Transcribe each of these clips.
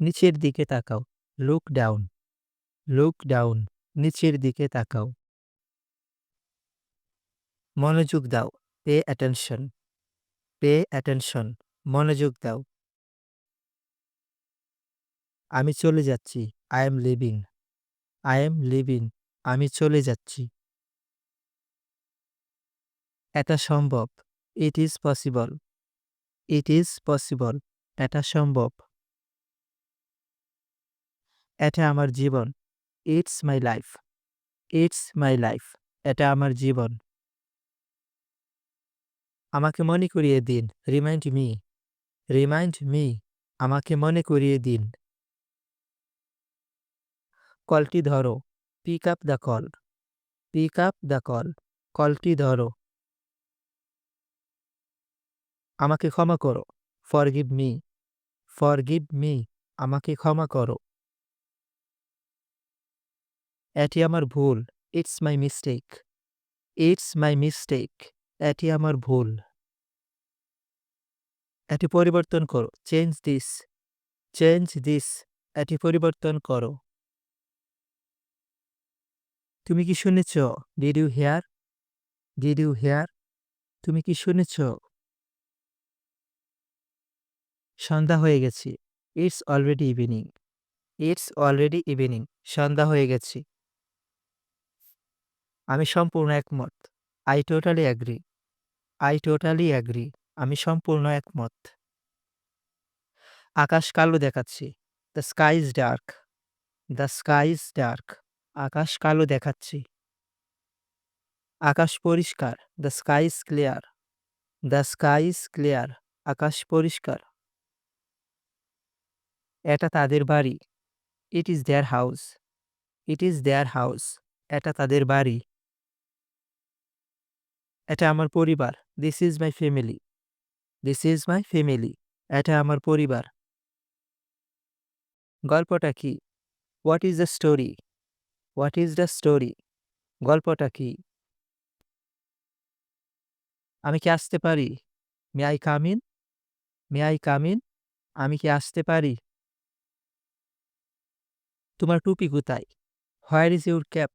নিচের দিকে তাকাও। লুক ডাউন লুক ডাউন নিচের দিকে তাকাও। মনোযোগ দাও। পে অ্যাটেনশন পে অ্যাটেনশন মনোযোগ দাও। আমি চলে যাচ্ছি। I am leaving I am leaving আমি চলে যাচ্ছি। এটা সম্ভব। It is possible it is possible এটা সম্ভব। এটা আমার জীবন। It's my life it's my life এটা আমার জীবন। আমাকে মনে করিয়ে দিন। রিমাইন্ড মি রিমাইন্ড মি আমাকে মনে করিয়ে দিন। কলটি ধরো। Pick up the call pick up the call কলটি ধরো। আমাকে ক্ষমা করো। Forgive me forgive me আমাকে ক্ষমা করো। এটি আমার ভুল। It's my mistake it's my mistake এটি আমার ভুল। এটি পরিবর্তন করো। চেঞ্জ দিস চেঞ্জ দিস এটি পরিবর্তন করো। তুমি কি শুনেছ? Did you hear did you hear তুমি কি শুনেছ? সন্ধ্যা হয়ে গেছি। It's already evening it's already evening সন্ধ্যা হয়ে গেছি। আমি সম্পূর্ণ একমত। I totally agree I totally agree আমি সম্পূর্ণ একমত। আকাশ কালো দেখাচ্ছি। The sky is dark the sky is dark আকাশ কালো দেখাচ্ছি। আকাশ পরিষ্কার। The sky is clear the sky is clear আকাশ পরিষ্কার। এটা তাদের বাড়ি। It is their house it is their house এটা তাদের বাড়ি। এটা আমার পরিবার। This is my family this is my family এটা আমার পরিবার। গল্পটা কি? What is the story what is the story গল্পটা কি? আমি কি আসতে পারি? May I come in may I come in আমি কি আসতে পারি? তোমার টুপি কোথায়? Where is your cap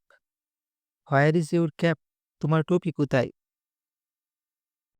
where is your cap তোমার টুপি কোথায়?